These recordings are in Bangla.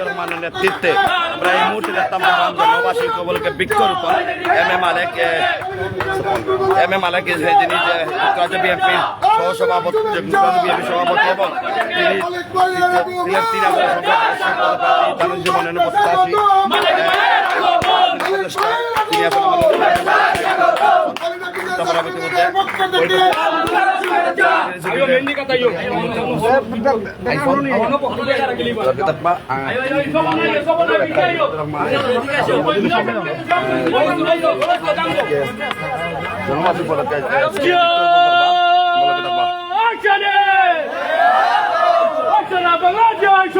রহমানের নেতৃত্বে আমরা এই মুহূর্তে দেখতাম নবাসী কবলকে বৃক্ষরোপণ M A Malek M A মালেক যিনি যে যুক্তরাজ্য বিএনপির সহসভাপতি বিএনপি সভাপতি এবং তিনি সিলেট তিন আসনের সংসদ তাদের জীবনের প্রত্যাশী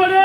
তিনি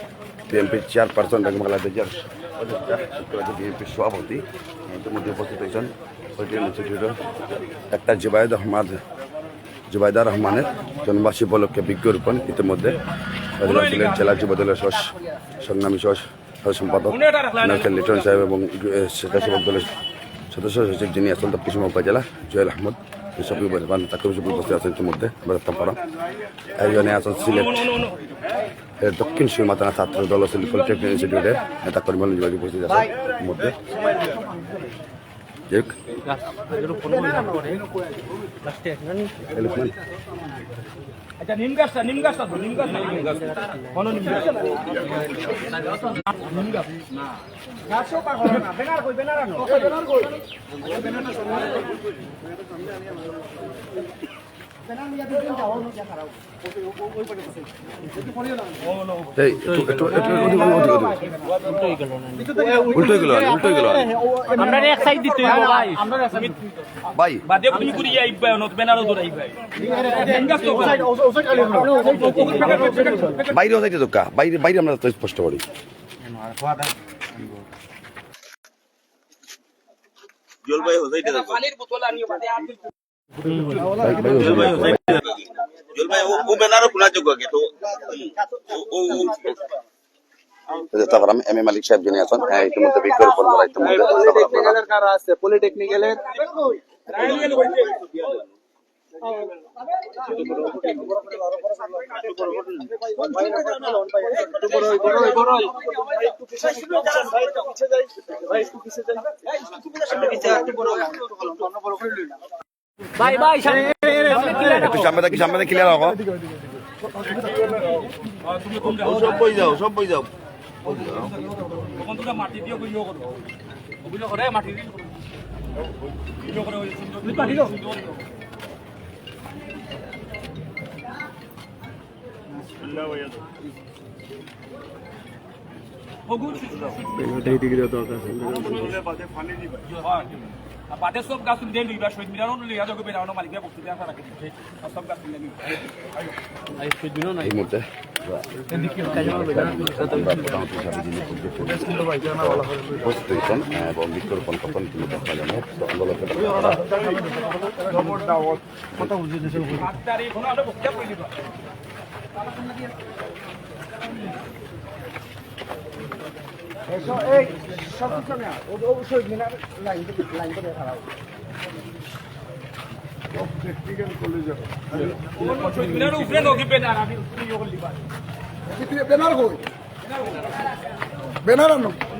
বিএনপির চেয়ারপারসন জিয়ার শুক্রবার বিএনপির সভাপতি ইতিমধ্যে উপস্থিত হয়েছেন পলিটিক্যাল ইনস্টিটিউটের ডাক্তার জুবাইদ আহমদ জুবাইদা রহমানের জন্মবাসী উপলক্ষে বৃক্ষরোপণ ইতিমধ্যে জেলা যুব দলের সহ সংগ্রামী সহ সম্পাদক লিটন সাহেব এবং স্বেচ্ছাসেবক দলের সদস্য সচিব যিনি আছেন দক্ষিণ উপজেলা জুয়েল আহমদ বলবান তাকে উপস্থিত আছেন ইতিমধ্যে আমরা পারা একজনে আছেন সিলেট দক্ষিণ সীমাতানা ছাত্র দল সিলেট পলিটেকনিক ইনস্টিটিউটের নেতা কর্মী যোগাযোগ উপস্থিত আছে মধ্যে। আচ্ছা নিম উল্টো গেল উল্টো গেল। আমরা এক সাইড দিতে হইব ভাই। ভাই। বাদে তুমি কুড়ি আইবা নত বেনারও গাছ তো বাইরে যাইতে তো কা বাইরে বাইরে আমরা তো স্পষ্ট করি। পানির বোতল আনিও বাদে তারপর আমি এম এ মালিক সাহেব যিনি আছেন হ্যাঁ ইতিমধ্যে বৃক্ষরোপণ করা ইতিমধ্যে কারা আছে? পলিটেকনিক্যালের ভাই ভাই একটু সামনে থাকি সামনে ক্লিয়ার হব সব বই যাও সব বই যাও মাটি দিয়ে অভিযোগ করো অভিযোগ করে মাটি দিয়ে। বাদে সব গাছ তুলে দিয়ে লইবা শহীদ মিনারও লইয়া যাবে বেরানো মালিক বস্তু দিয়ে আসা রাখে সব গাছ তুলে নিবা। এই মুহূর্তে। যিনি এবং বৃক্ষরোপণ তিনি দেখা জানো কোনো মিনারের উপরে নগি বেনার আমি ইয়ে করে বেনার কই বেনার আনো লইয়া বেনার জুতা দিয়া বেনার উপরে উপরে বেনার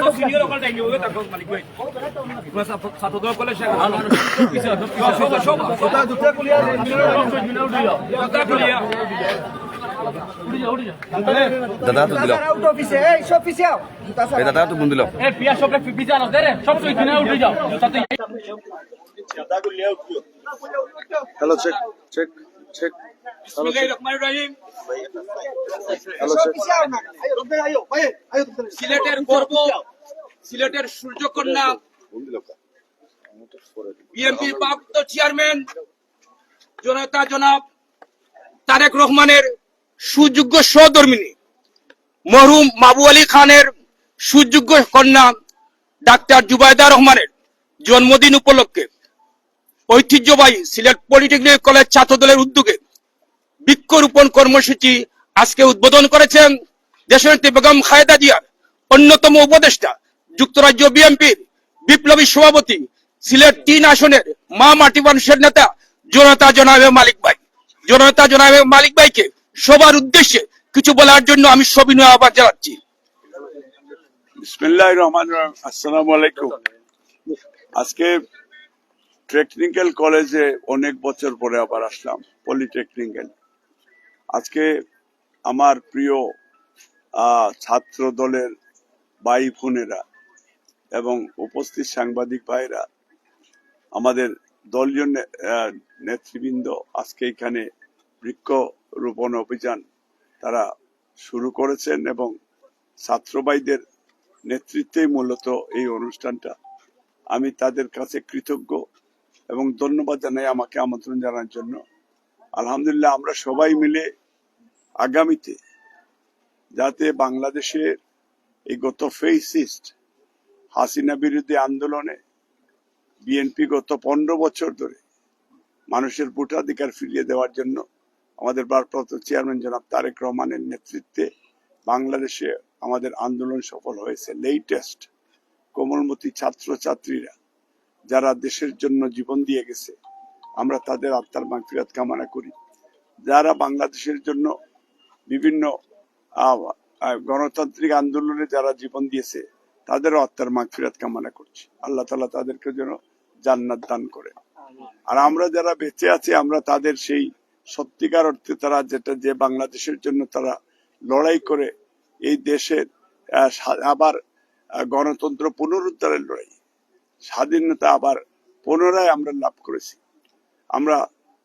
সব সিনিয়র অকল টাইম হবে তারপর মালিক ভাই পুরো সব দাদা তো দিল আউট অফিসে এই সব অফিসে আও। এই দাদা তো বন্ধ দিল এ পিয়া সব পিজা না দে সব শহীদ মিনারে উঠে যাও। সাথে হ্যালো চেক চেক চেক সিলেটের গর্ব সিলেটের সূর্যকন্যা। বিএনপির প্রাপ্ত চেয়ারম্যান জনতা জনাব। তারেক রহমানের সুযোগ্য সহধর্মিনী মরহুম মাবু আলী খানের সুযোগ্য কন্যা ডাক্তার জুবায়দা রহমানের জন্মদিন উপলক্ষে ঐতিহ্যবাহী সিলেট পলিটেকনিক কলেজ ছাত্র দলের উদ্যোগে বৃক্ষরোপণ কর্মসূচি আজকে উদ্বোধন করেছেন দেশনেত্রী বেগম খায়েদা জিয়ার অন্যতম উপদেষ্টা, যুক্তরাজ্য বিএনপির বিপ্লবী সভাপতি, সিলেট তিন আসনের মা মাটি মানুষের নেতা জনতা জনাবে মালিক ভাই। জনতা জনাবে মালিক ভাইকে সবার উদ্দেশ্যে কিছু বলার জন্য আমি সবিনয় আহ্বান জানাচ্ছি। বিসমিল্লাহ রহমান আজকে টেকনিক্যাল কলেজে অনেক বছর পরে আবার আসলাম পলিটেকনিক্যাল আজকে আমার প্রিয় ছাত্র দলের ভাই বোনেরা এবং উপস্থিত সাংবাদিক ভাইরা আমাদের দলীয় নেতৃবৃন্দ আজকে এখানে বৃক্ষ রোপণ অভিযান তারা শুরু করেছেন এবং ছাত্রবাইদের নেতৃত্বেই মূলত এই অনুষ্ঠানটা। আমি তাদের কাছে কৃতজ্ঞ এবং ধন্যবাদ জানাই আমাকে আমন্ত্রণ জানার জন্য। আলহামদুলিল্লাহ আমরা সবাই মিলে আগামীতে যাতে বাংলাদেশের এই গত ফেসিস্ট হাসিনা বিরোধী আন্দোলনে বিএনপি গত পনেরো বছর ধরে মানুষের ভোটাধিকার ফিরিয়ে দেওয়ার জন্য আমাদের ভারপ্রাপ্ত চেয়ারম্যান জনাব তারেক রহমানের নেতৃত্বে বাংলাদেশে আমাদের আন্দোলন সফল হয়েছে। লেটেস্ট কোমলমতি ছাত্র ছাত্রীরা যারা দেশের জন্য জীবন দিয়ে গেছে, আমরা তাদের আত্মার মাগফিরাত কামনা করি। যারা বাংলাদেশের জন্য বিভিন্ন গণতান্ত্রিক আন্দোলনে যারা জীবন দিয়েছে, তাদেরও আত্মার মাগফিরাত কামনা করছি। আল্লাহ তালা তাদেরকে যেন জান্নাত দান করে আর আমরা যারা বেঁচে আছি, আমরা তাদের সেই সত্যিকার অর্থে তারা যেটা যে বাংলাদেশের জন্য তারা লড়াই করে, এই দেশের আবার গণতন্ত্র পুনরুদ্ধারের লড়াই। স্বাধীনতা আবার পুনরায় আমরা লাভ করেছি। আমরা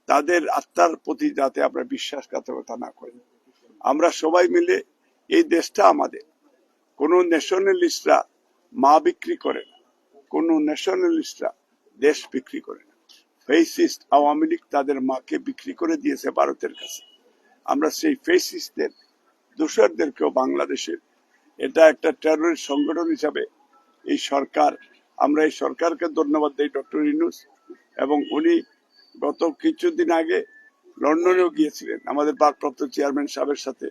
তাদের আত্মার প্রতি যাতে আমরা বিশ্বাসঘাতকতা না করি। আমরা সবাই মিলে এই দেশটা আমাদের। কোন ন্যাশনালিস্টরা মা বিক্রি করে না, কোন ন্যাশনালিস্টরা দেশ বিক্রি করে না। ফেসিস্ট আওয়ামী লীগ তাদের মাকে বিক্রি করে দিয়েছে ভারতের কাছে। আমরা সেই ফেসিস্টদের, দোষরদেরকেও বাংলাদেশের এটা একটা টেরোরিস্ট সংগঠন হিসাবে এই সরকার, আমরা এই সরকারকে ধন্যবাদ দিই ডক্টর ইনুস এবং উনি গত কিছুদিন আগে লন্ডনেও গিয়েছিলেন, আমাদের ভারপ্রাপ্ত চেয়ারম্যান সাহেবের সাথে।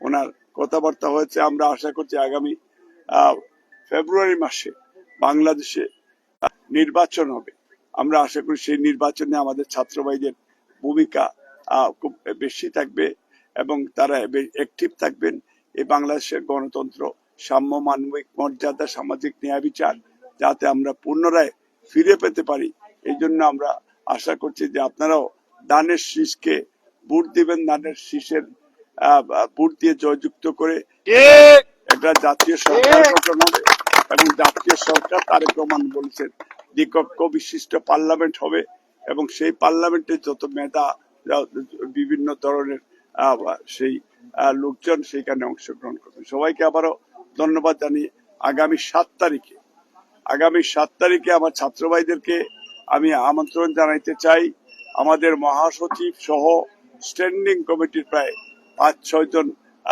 ওনার কথাবার্তা হয়েছে, আমরা আশা করছি আগামী ফেব্রুয়ারি মাসে বাংলাদেশে নির্বাচন হবে। আমরা আশা করি সেই নির্বাচনে আমাদের ছাত্র ভাইদের ভূমিকা আহ, খুব বেশি থাকবে এবং তারা অ্যাক্টিভ থাকবেন। এই বাংলাদেশের গণতন্ত্র সাম্য মানবিক মর্যাদা সামাজিক ন্যায় বিচার যাতে আমরা পুনরায় ফিরে পেতে পারি। এই জন্য আমরা আশা করছি যে আপনারাও দানের শীষকে ভোট দিবেন দানের শীষের আহ, ভোট দিয়ে জয়যুক্ত করে একটা জাতীয় সরকার গঠন হবে এবং জাতীয় সরকার তারেক রহমান বলেছেন দ্বিকক্ষ বিশিষ্ট পার্লামেন্ট হবে এবং সেই পার্লামেন্টে যত মেধা বিভিন্ন ধরনের সেই লোকজন সেইখানে অংশগ্রহণ করবে। সবাইকে আবারও ধন্যবাদ জানিয়ে আগামী সাত তারিখে, আগামী সাত তারিখে আমার ছাত্র ভাইদেরকে আমি আমন্ত্রণ জানাইতে চাই। আমাদের মহাসচিব সহ স্ট্যান্ডিং কমিটির প্রায় পাঁচ ছয় জন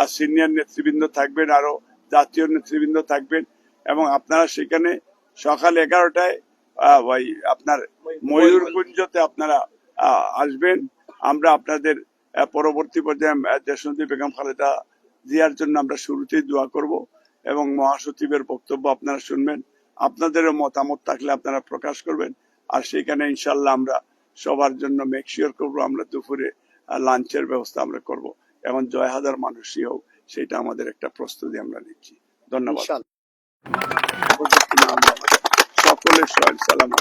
সিনিয়র নেতৃবৃন্দ থাকবেন আরও জাতীয় নেতৃবৃন্দ থাকবেন এবং আপনারা সেখানে সকাল এগারোটায় ওই আপনার ময়ূরকুঞ্জতে আপনারা আসবেন। আমরা আপনাদের পরবর্তী পর্যায়ে দেশনদী বেগম খালেদা জিয়ার জন্য আমরা শুরুতেই দোয়া করব এবং মহাসচিবের বক্তব্য আপনারা শুনবেন আপনাদেরও মতামত থাকলে আপনারা প্রকাশ করবেন। আর সেখানে ইনশাল্লাহ আমরা সবার জন্য মেক শিওর করব আমরা দুপুরে লাঞ্চের ব্যবস্থা আমরা করব। এবং জয় হাজার মানুষই হোক সেটা আমাদের একটা প্রস্তুতি আমরা নিচ্ছি। ধন্যবাদ। সকলের সহায় সালাম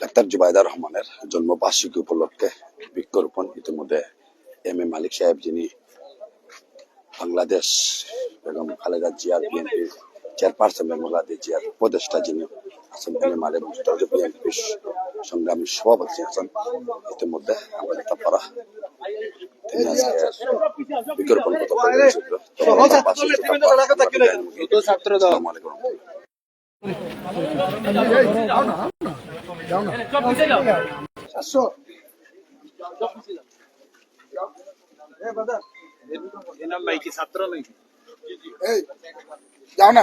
ডাক্তার জুবাইদা রহমানের জন্মবার্ষিকী উপলক্ষে বৃক্ষরোপণ ইতিমধ্যে এম এ মালিক সাহেব, যিনি বাংলাদেশ বেগম খালেদা জিয়ার বিএনপির চেয়ারপারসন বেঙ্গলা চেয়ার উপদেষ্টা যিনি আছেন এনএমআর এবং বিএনপি সংগ্রামী সভাপতি আছেন। ইতিমধ্যে আমাদের তারপরা তিনি আজকে বৃক্ষরোপণ করতে পারবেন ছাত্র দল আসসালামু আলাইকুম যাও না।